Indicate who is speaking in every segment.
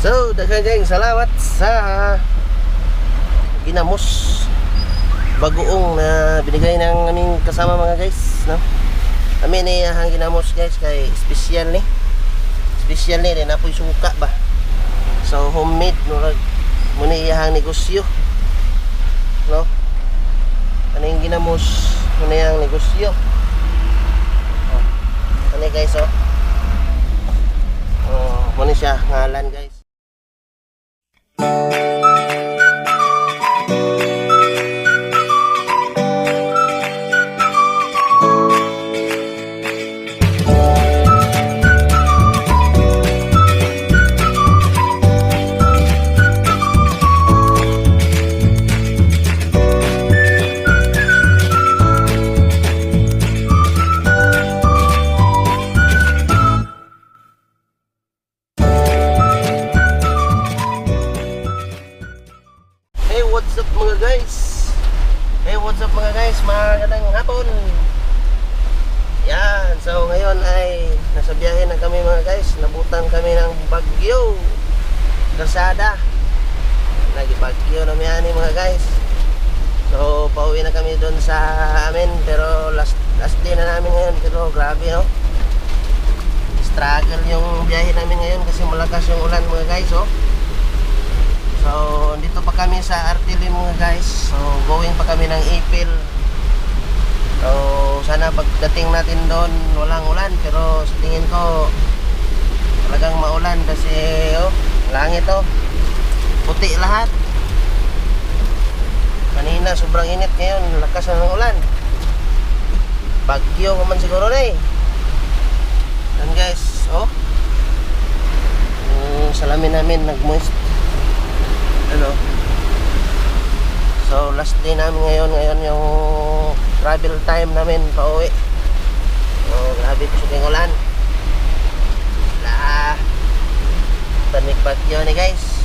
Speaker 1: So, daghang salamat sa ginamos bagoong na binigay ng aming kasama mga guys, no? Amin ni ang ginamos guys kay special ni. Special ni rin apoy suka ba. So homemade no rag muna iyahang negosyo. No? Ano yung ginamos muna yung negosyo. Oh. Ano guys oh. Oh, muna siya ngalan guys. Hey, kami doon sa amin pero last last day na namin ngayon pero grabe no. Struggle yung biyahe namin ngayon kasi malakas yung ulan mga guys oh. So, dito pa kami sa Artili mga guys. So, going pa kami ng Ipil. So, sana pagdating natin doon, walang ulan. Pero sa tingin ko, talagang maulan kasi, oh, langit oh. Puti lahat. Kanina, sobrang init ngayon. Lakas ng ulan. Bagyo man siguro na eh. Yan guys, oh. Yung salamin namin nag-moist ano so last day namin ngayon ngayon yung travel time namin pauwi oh grabe ko sa ulan la tanik bagyo ni guys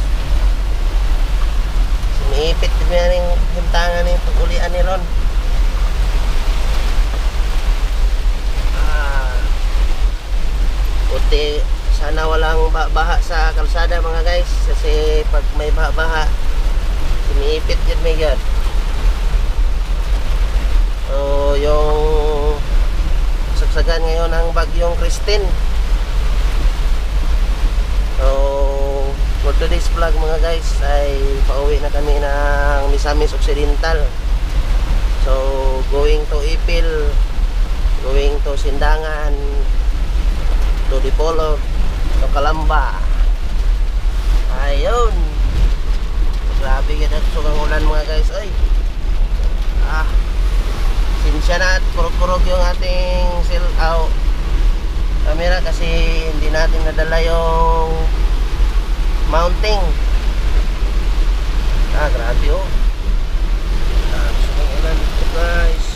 Speaker 1: sumiipit din yan yung hintangan yung pag-ulian ni Ron. Ah puti sana walang ba- baha sa kalsada mga guys. Kasi pag may baha-baha sumiipit yun may god so yung saksagan ngayon ang bagyong Christine. So for today's vlog mga guys ay pauwi na kami ng Misamis Occidental. So going to Ipil going to Sindangan to Dipolog to Kalamba ayun. Grabe yan at sugang ulan mga guys. Ay. Ah. Sinsya na at kurog-kurog yung ating out camera kasi hindi natin nadala yung mounting ah grabe oh ito guys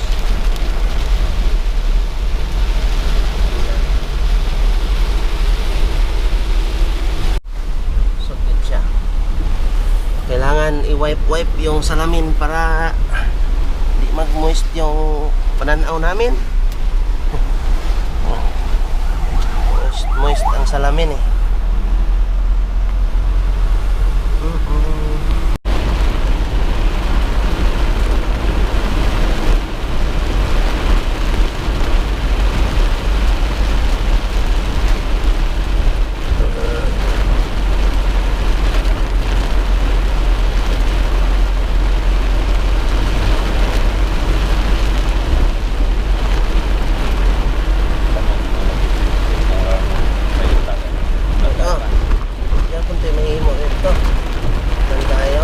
Speaker 1: Sugod siya. Kailangan i-wipe-wipe yung salamin para di mag-moist yung pananaw namin. moist, moist ang salamin eh. Mm-mm. Oh, yan kung tayo mahimo ito. Doon tayo.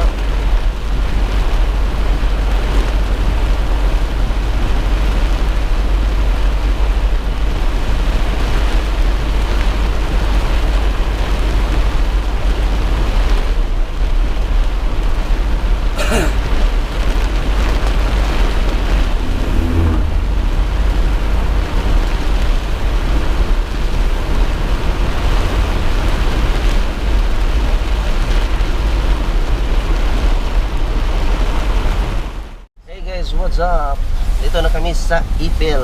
Speaker 1: Hey guys, what's up? Dito na kami sa Ipil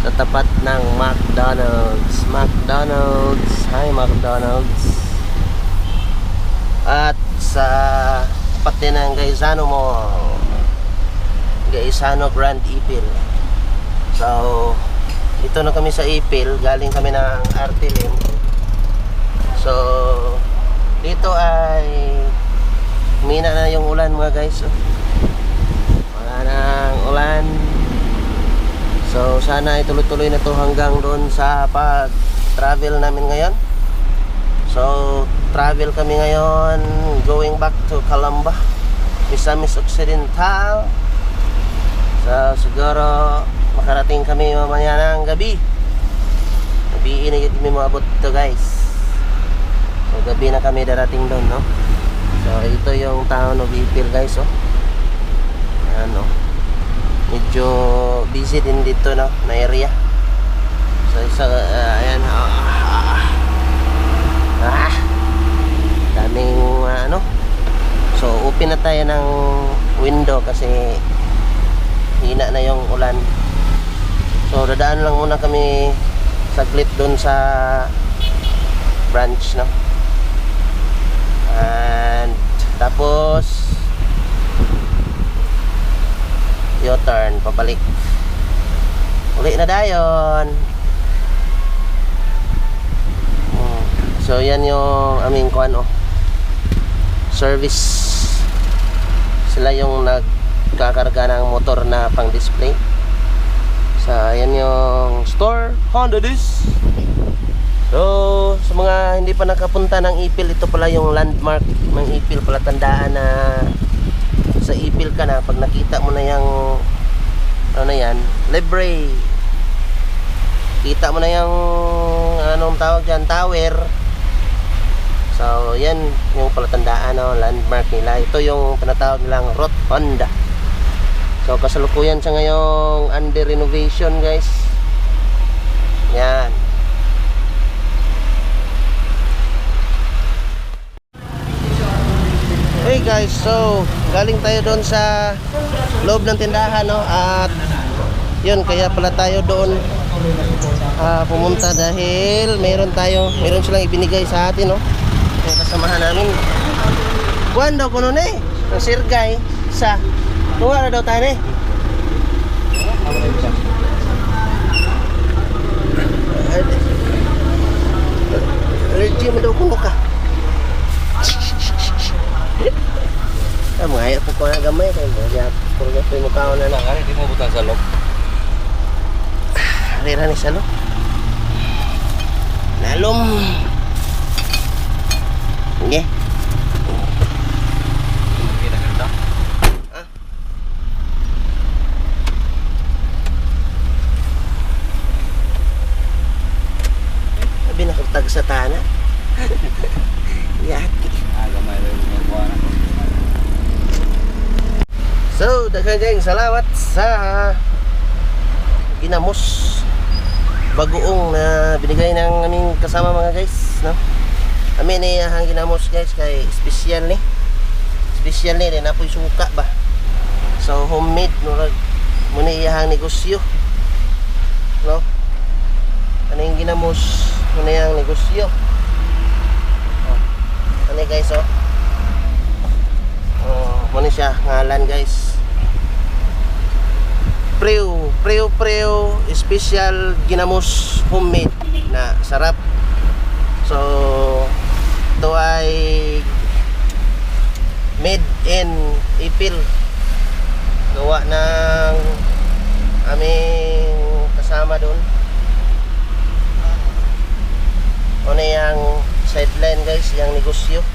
Speaker 1: sa tapat ng McDonald's. McDonald's. Hi McDonald's. din ng Gaisano Mall. Gaisano Grand Ipil. So, dito na kami sa Ipil. Galing kami ng Artilin. So, dito ay Mina na yung ulan mga guys. oh. Nang ulan. So sana ituloy-tuloy na to hanggang doon sa pag-travel namin ngayon. So travel kami ngayon going back to Calamba, Misamis Occidental. So siguro makarating kami mamaya ng gabi. Gabi ini kami maabot to guys. So gabi na kami darating doon, no? So ito yung town of Ipil guys, oh. Ano? Medyo busy din dito, no? Na area. So isa, uh, ayan, ah, ah, ah, daming uh, ano. So open na tayo ng window kasi hina na yung ulan. So dadaan lang muna kami saglit doon sa branch, no? And tapos U-turn pabalik. Uli na dayon. Mm. So yan yung aming kuan oh. Service. Sila yung nagkakarga ng motor na pang display. So yan yung store Honda this. So, sa mga hindi pa nakapunta ng Ipil, ito pala yung landmark ng Ipil, pala tandaan na sa Ipil ka na, pag nakita mo na yung ano na yan, libre. Kita mo na yung anong tawag dyan, tower. So, yan yung palatandaan, no, landmark nila. Ito yung tinatawag nilang Rotonda. So, kasalukuyan siya ngayong under renovation, guys. Yan. Hey guys, so galing tayo doon sa loob ng tindahan no at yun kaya pala tayo doon ah, pumunta dahil meron tayo, meron silang ibinigay sa atin no. Yung kasamahan namin. Buwan daw kuno eh. Ang sirgay sa Tunga na daw tayo eh. Mo daw kuno ka. Ah, mga ayat po ko na gamay kay mo. Diya, puro na po yung mukha na lang.
Speaker 2: Nakari, di mo butang sa loob.
Speaker 1: Harira ni Salo. Lalom. Sige.
Speaker 2: Hindi na ganda.
Speaker 1: Sabi nakagtag sa tana. Yaki.
Speaker 2: Ah, gamay rin yung kuha na.
Speaker 1: Gang salamat sa ginamos bagoong na binigay ng aming kasama mga guys, no? Amin ni ang ginamos guys kay special ni. Special ni na apoy suka ba. So homemade no muna iyahang negosyo. No? Ano yung ginamos muna yung negosyo. Oh. Ano guys oh? Oh, muna siya ngalan guys. Preo, preo, preo, special ginamos homemade na sarap. So, ito ay made in Ipil. Gawa ng aming kasama doon. Ano yung sideline guys, yung negosyo.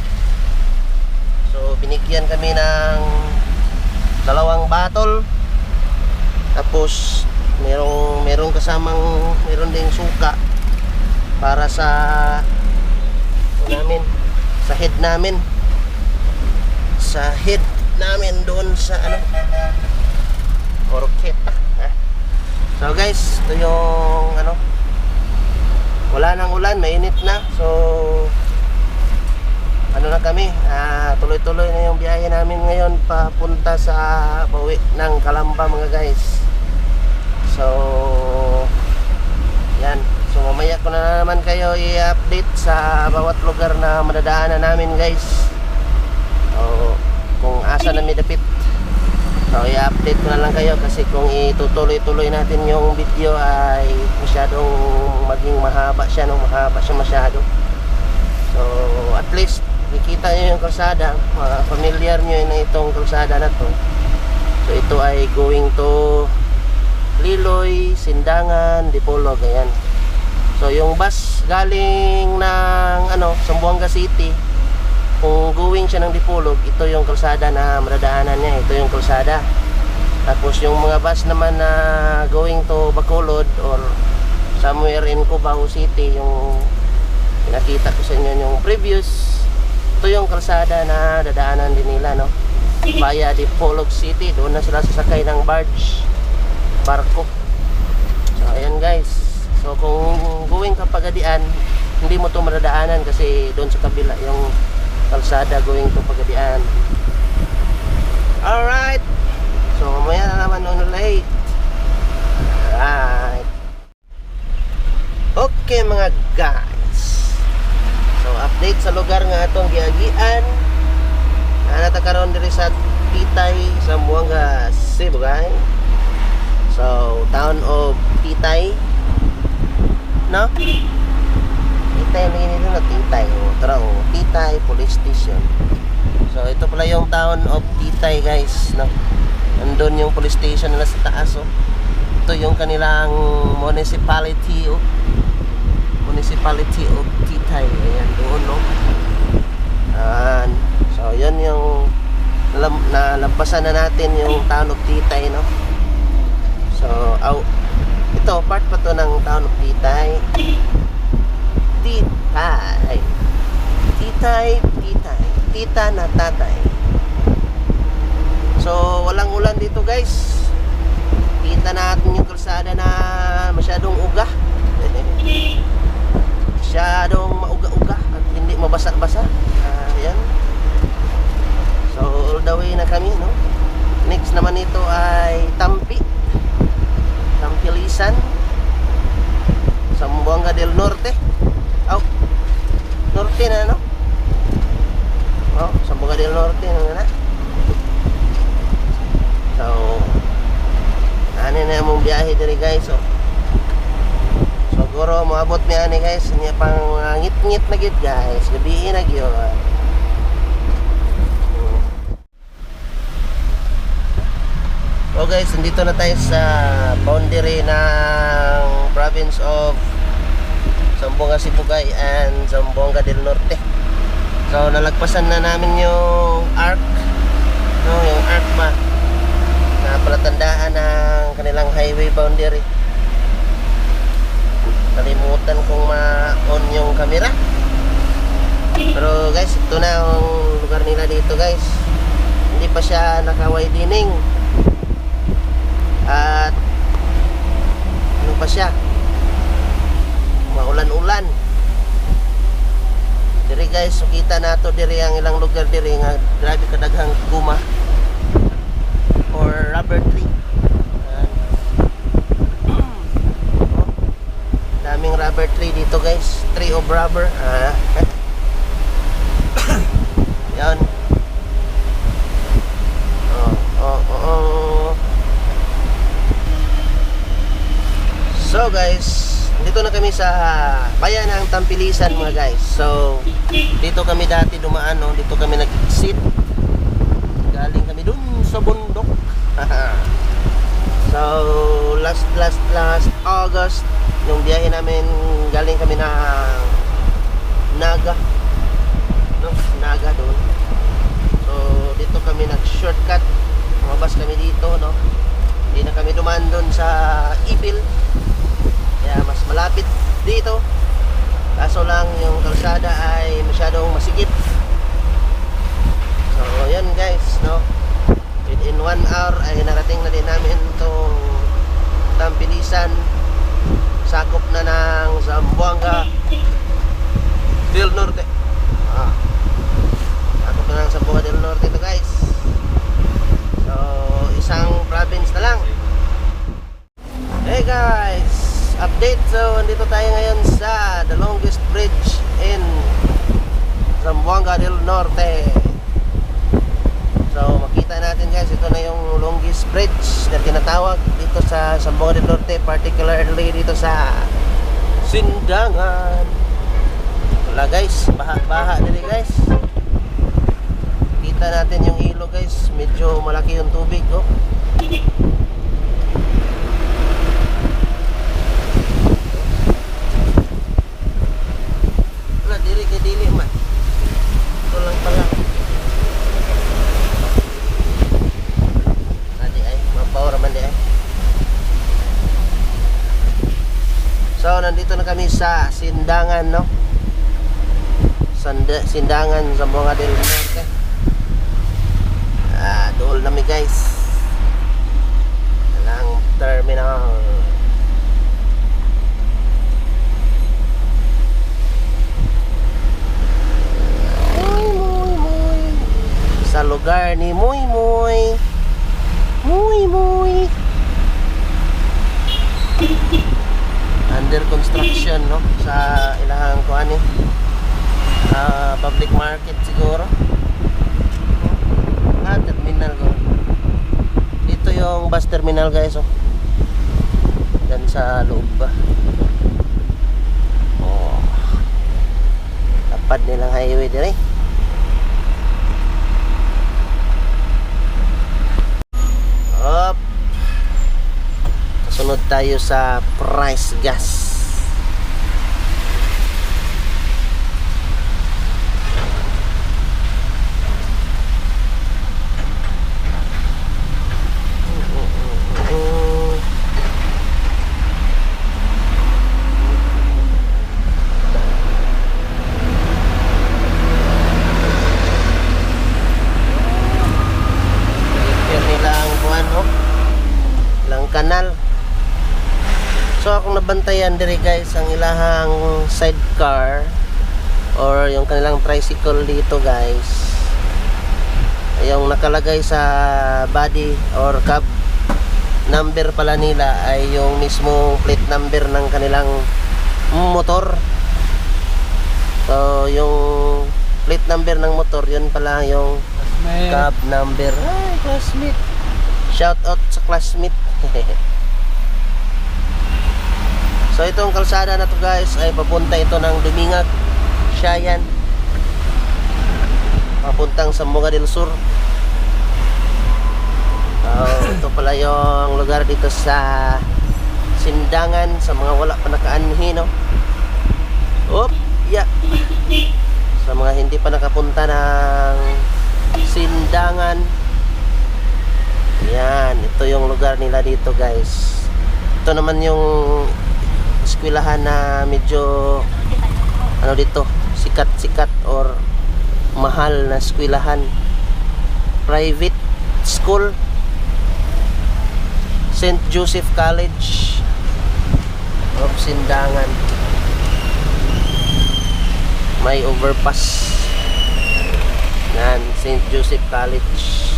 Speaker 1: So, binigyan kami ng dalawang bottle. Tapos, merong, merong kasamang, meron ding suka para sa ano namin, sa head namin. Sa head namin doon sa ano, orketa. Ah. So guys, ito yung ano, wala nang ulan, mainit na. So, ano na kami, ah, tuloy-tuloy na yung biyahe namin ngayon papunta sa bawi ng Kalamba mga guys. So, yan. So, mamaya ko na naman kayo i-update sa bawat lugar na madadaanan namin guys. So, kung asa na midapit. So, i-update ko na lang kayo kasi kung itutuloy-tuloy natin yung video ay masyadong maging mahaba siya, no? mahaba siya masyado. So, at least, nakikita nyo yung kalsada, uh, familiar nyo na itong kalsada na to. So, ito ay going to Liloy, Sindangan, Dipolog, ayan. So, yung bus galing ng, ano, Zamboanga City, kung going siya ng Dipolog, ito yung kalsada na madadaanan niya, ito yung kalsada. Tapos yung mga bus naman na going to Bacolod or somewhere in Cubao City, yung pinakita ko sa inyo yung previous, ito yung kalsada na dadaanan din nila, no? Via Dipolog City, doon na sila sasakay ng barge, barko. So, ayan guys. So, kung going ka Pagadian, hindi mo to madadaanan kasi doon sa kabila yung kalsada going to Pagadian. Alright. So, mamaya na naman on late. Alright. Okay mga guys. So, update sa lugar nga atong giagian. Nanata karon diri sa Titay, Zamboanga, Cebu, guys. So, town of Titay. No? Titay lagi nila na Titay. O, tara o. Titay Police Station. So, ito pala yung town of Titay, guys. No? Nandun yung police station nila sa taas, oh. Ito yung kanilang municipality, oh. Municipality of Titay. Ayan, doon, no? Ayan. So, yun yung nalam, nalampasan na natin yung town of Titay, no? So, aw, ito, part pa to ng town of Titay. Titay. Titay, titay. Tita na tatay. So, walang ulan dito guys. Kita natin yung kalsada na masyadong uga. masyadong mauga-uga at hindi mabasa-basa. Ah, yan. So, all the way na kami, no? Next naman ito ay Tampi. Tampilisan. Zamboanga del Norte. Oh, Norte na, no? Oh, Zamboanga del Norte na na. So, ano na mong biyahe diri guys, oh. Siguro moabot mi ani guys, niya pang uh, ngit-ngit na gid guys, gabi na gyud. So guys, nandito na tayo sa boundary ng province of Zamboanga Sibugay and Zamboanga del Norte. So nalagpasan na namin yung arc, no, yung arc ba na palatandaan ng kanilang highway boundary. Kalimutan kong ma-on yung camera. Pero guys, ito na ang lugar nila dito guys. Hindi pa siya naka-widening. At ano pa siya? Maulan-ulan. Diri guys, so kita nato diri ang ilang lugar diri nga grabe kadaghang guma or rubber tree. Daming rubber tree dito guys. Tree of rubber. Ah. Yan. Oh, oh, oh, oh. So guys, dito na kami sa bayan ng Tampilisan mga guys. So, dito kami dati dumaan, no? dito kami nag-exit. Galing kami dun sa bundok. so, last, last, last August, yung biyahe namin, galing kami na Naga. No? Naga doon. So, dito kami nag-shortcut. Lumabas kami dito, no? Hindi na kami dumaan doon sa Ibil. Kaya mas malapit dito. Kaso lang yung kalsada ay masyadong masikip. So, yun guys, no? Within one hour ay narating na din namin itong Tampilisan. Sakop na ng Zamboanga del Norte. Ah. Sakop na ng Zamboanga del Norte ito guys. So, isang province na lang. Hey guys, update. So, andito tayo ngayon sa the longest bridge in Zamboanga del Norte. So, Nakita natin guys, ito na yung longest bridge na tinatawag dito sa Sambonga del Norte, particularly dito sa Sindangan. Wala guys, baha-baha dili guys. Kita natin yung ilo guys, medyo malaki yung tubig oh. Wala, dili man. Ito lang pala. Adi ay, mabaw raman di ay. So, nandito na kami sa Sindangan, no? Sanda, Sindangan sa mga del Norte. Ah, dool nami guys. Lang terminal. Muy, muy, muy. Sa lugar ni Muy Muy. Muy, muy. Under construction, no? Sa ilahang kuan ni. Ah, public market siguro. Ah, terminal ko. Dito yung bus terminal guys, oh. Diyan sa loob ba. Oh. Tapad nilang highway dire. Up. Kasunod tayo sa price gas. Repair nila ang kuhan, oh. Ilang kanal. Nabantayan diri guys ang ilahang sidecar or yung kanilang tricycle dito guys. Yung nakalagay sa body or cab number pala nila ay yung mismo plate number ng kanilang motor. So yung plate number ng motor yun pala yung cab number. Ay, classmate. Shout out sa classmate. so itong kalsada na to guys ay papunta ito ng Dumingag, Shayan. Papuntang Sambuga del Sur. Oh, ito pala yung lugar dito sa Sindangan sa mga wala pa nakaanhi no. Op, yeah. Sa mga hindi pa nakapunta ng Sindangan. Yan, ito yung lugar nila dito guys. Ito naman yung eskwelahan na medyo ano dito, sikat-sikat or mahal na eskwelahan. Private school. St. Joseph College of Sindangan. May overpass. Yan, St. Joseph College.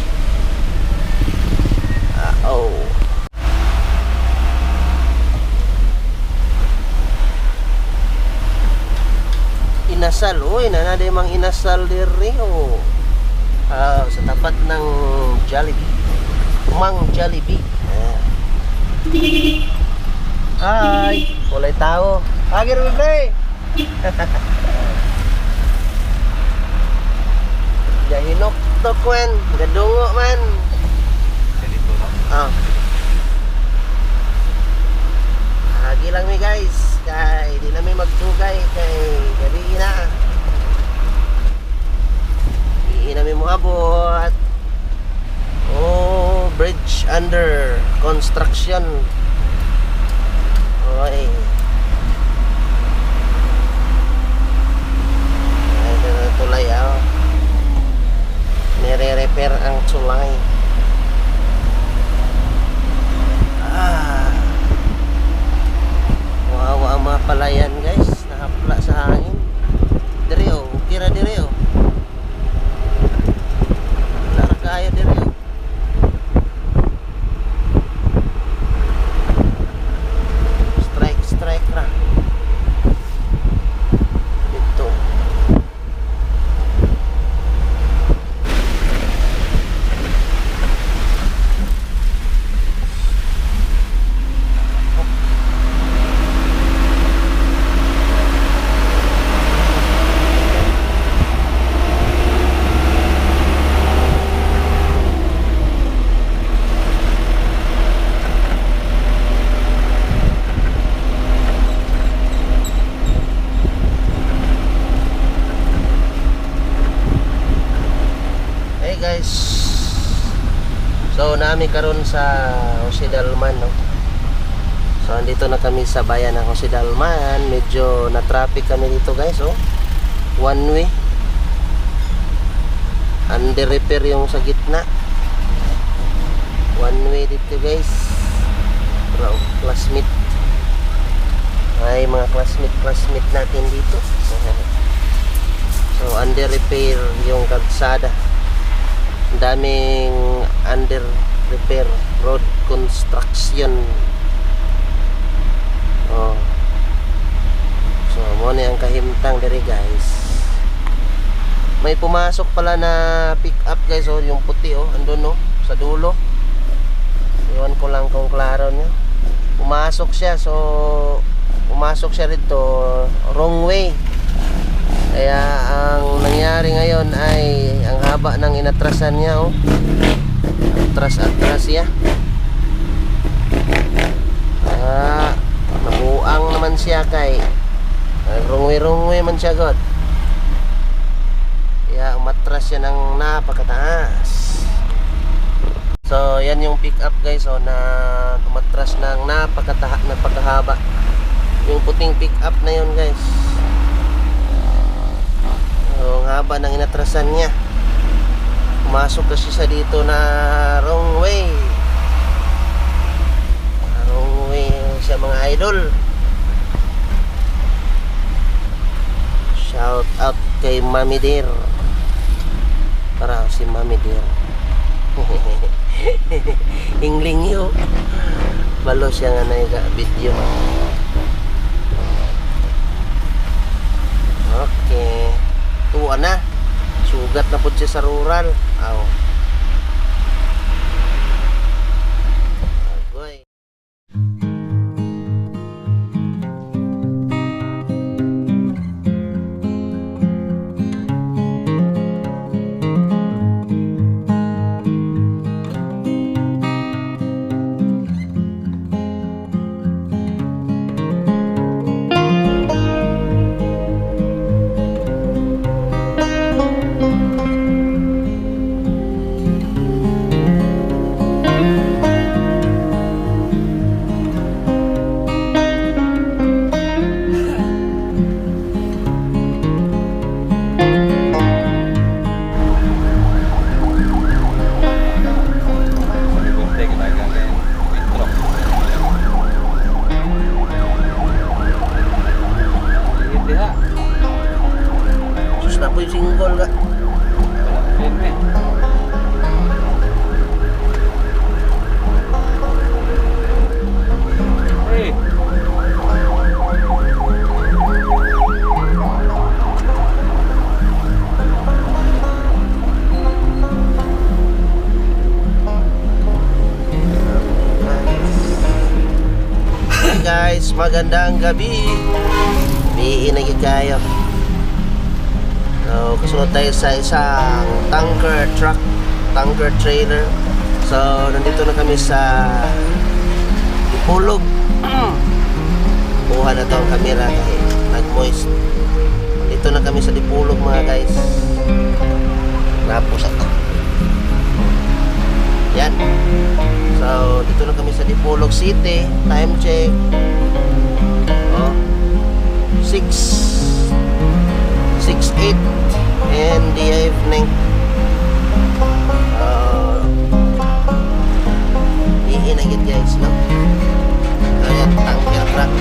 Speaker 1: Ah, oh. Inasal, uy, nanaday mang inasal diri oh. Ah, sa tapat ng Jollibee. Mang Jollibee. Ah. Hi, kulay tao. Agir bebe. Jahinok to kwen, gadungo man. Ah. Agi lang mi guys. Kay di na magtugay kay gabi na. Di na moabot. Oh, bridge under construction. Oy. Ay, ito na tulay ah. Nire-repair ang tulay. Ah. Wawa ang mga palayan guys. Nahapla sa hangin. Diri oh. Kira diri oh. Wala ra kaya diri oh. Strike, strike ra. Ito. guys. Nami karon sa Jose Dalman no. So andito na kami sa bayan ng Jose Dalman. Medyo na traffic kami dito guys oh. One way. Under repair yung sa gitna. One way dito guys. Bro, classmate. Ay mga classmate classmate natin dito. So under repair yung kalsada. Daming under repair road construction. Oh. So mo ni ang kahimtang diri guys. May pumasok pala na pick up guys oh, yung puti oh, andun oh, sa dulo. Iwan ko lang kung klaro niya. Pumasok siya so pumasok siya rito wrong way. Kaya ang nangyari ngayon ay ang haba ng inatrasan niya oh. Atras-atras siya. Ah, nabuang naman siya kay rungwi-rungwi man siya god. Kaya umatras siya ng napakataas. So, yan yung pick up guys oh, na umatras ng napakataha, napakahaba. Yung puting pick up na yun guys. So, ang haba ng inatrasan niya. Pumasok kasi sa dito na wrong way. Wrong way siya mga idol. Shout out kay Mami Dear. Para si Mami Dear. Ingling yo. Balo siya nga na video. Okay. Tuwa na. Sugat na po siya sa rural. Aw. Agoy. Gabi. Biinagi kayo. So, kasunod tayo sa isang tanker truck, tanker trailer. So, nandito na kami sa Ipulog. Kuha na to ang camera kasi nag-moist. Dito na kami sa Dipulog mga guys. Napos ako. Yan. So, dito na kami sa Dipolog City. Time check. Oh. 6 6 8 in the evening. Uh, iinagit guys, no? Kaya tangkil truck.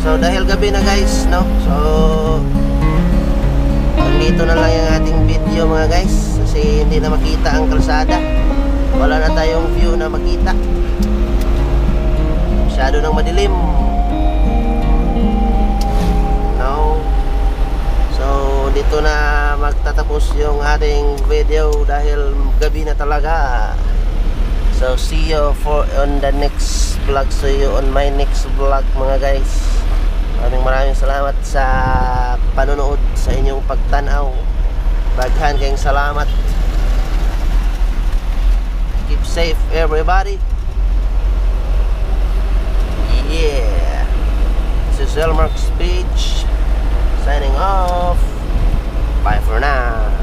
Speaker 1: So dahil gabi na guys, no? So video mga guys kasi hindi na makita ang kalsada. Wala na tayong view na makita. Masyado nang madilim. No. So dito na magtatapos yung ating video dahil gabi na talaga. So see you for on the next vlog. See you on my next vlog mga guys. Maraming maraming salamat sa panonood sa inyong pagtanaw. Baghan kayong salamat. Keep safe everybody. Yeah. This is Elmark Speech signing off. Bye for now.